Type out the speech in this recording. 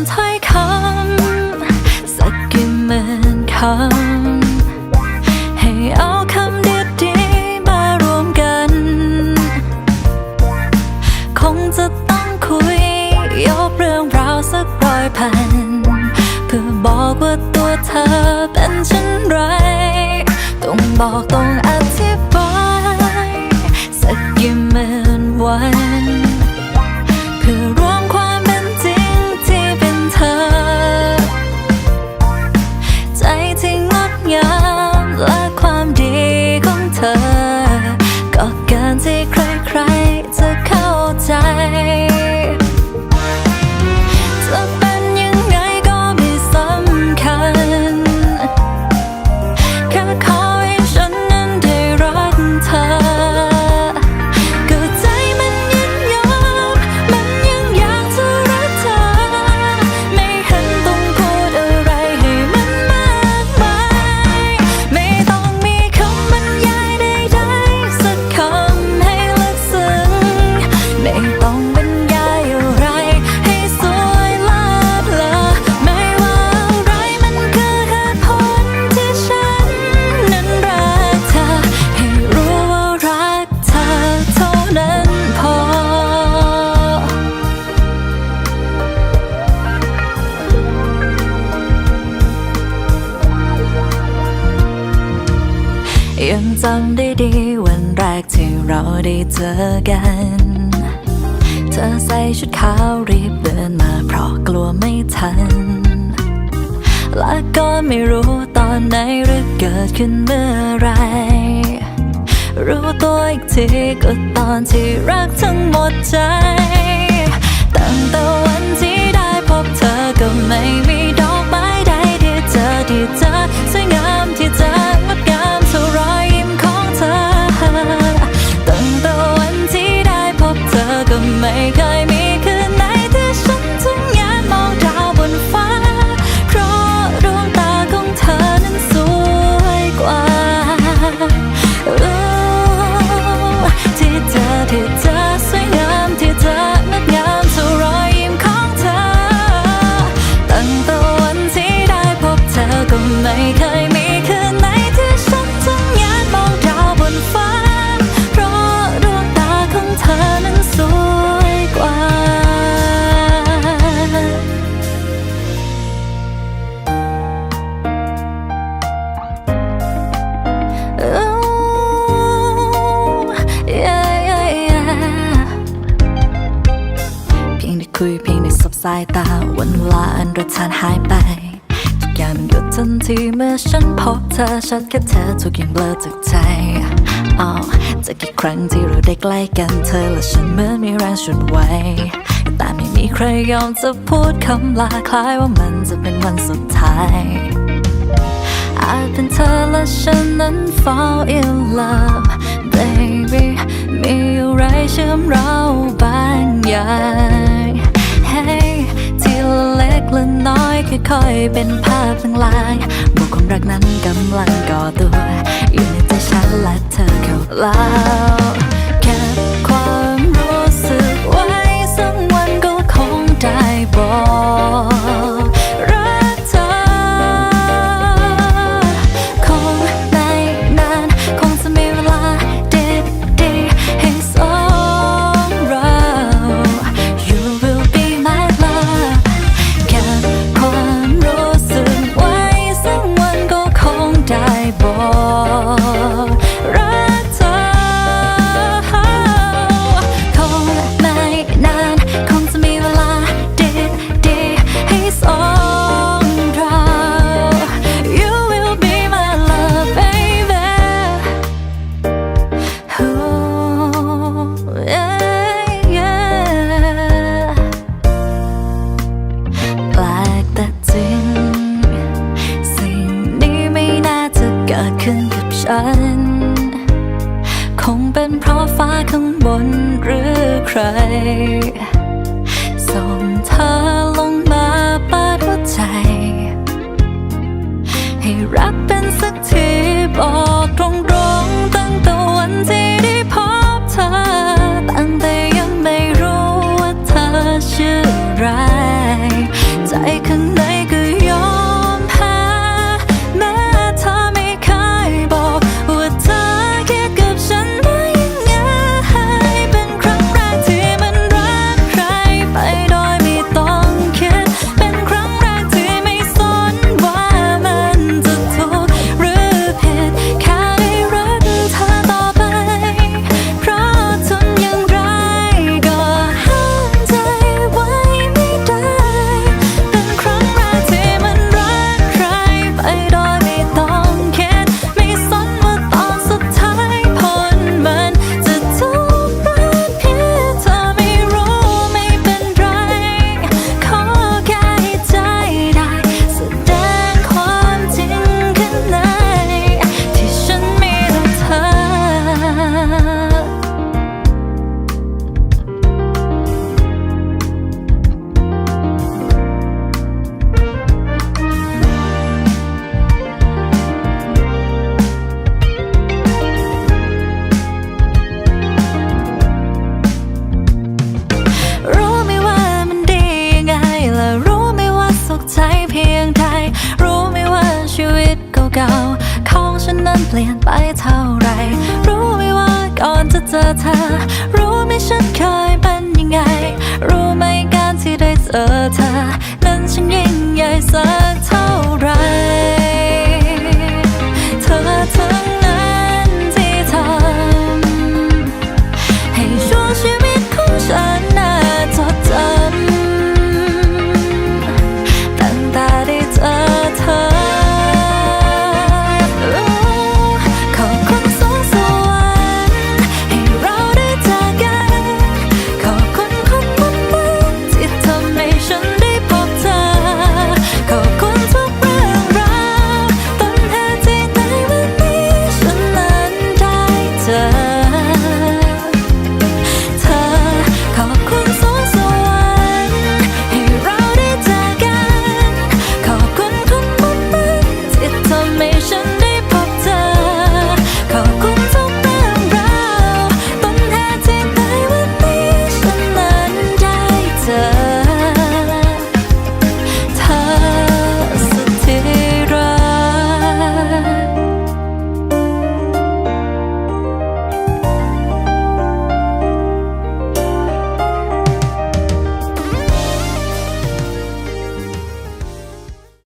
มถ้อยคำ สักกี่หมื่นคำ ให้เอาคำดีๆมารวมกัน คงจะต้องคุย ยกเรื่องราวสักร้อยพัน เพื่อบอกว่าตัวเธอเป็นเช่นไร ต้องบอกต้อง เำได้ดีวันแรกที่เราได้เจอกัน เธอใส่ชุดขาวรีบเดินมาเพราะกลัวไม่ทัน และก็ไม่รู้ตอนไหนหรือเกิดขึ้นเมื่อไร รู้ตัวอีกทีก็ตอนที่รักทั้งหมดใจ ได้คุยเพียงได้สบสายตา วันเวลาอันรสชาติหายไป ทุกอย่างมันหยุดทันทีเมื่อฉันพบเธอชัดแค่เธอทุกอย่างเบลอจากใจอ้าวจะกี่ครั้งที่เราได้ใกล้กันเธอและฉันเหมือนมีแรงฉุดไว้แต่ไม่มีใครยอมจะพูดคำลาคล้ายว่ามันจะเป็นวันสุดท้ายอาจเป็นเธอและฉันนั้น fall in love baby มีอะไรเชื่อมเราบางอย่าง ค่อยเป็นภาพลางๆบอกความรักนั้นกำลังก่อตัว อยู่ในใจฉันและเธอเข้าแล้ว รักเป็น เปลี่ยนไปเท่าไร รู้ไหมว่าก่อนจะเจอเธอ รู้ไหมฉันเคยเป็นยังไง รู้ไหมการที่ได้เจอเธอ นั้นฉันยิ่งใหญ่เส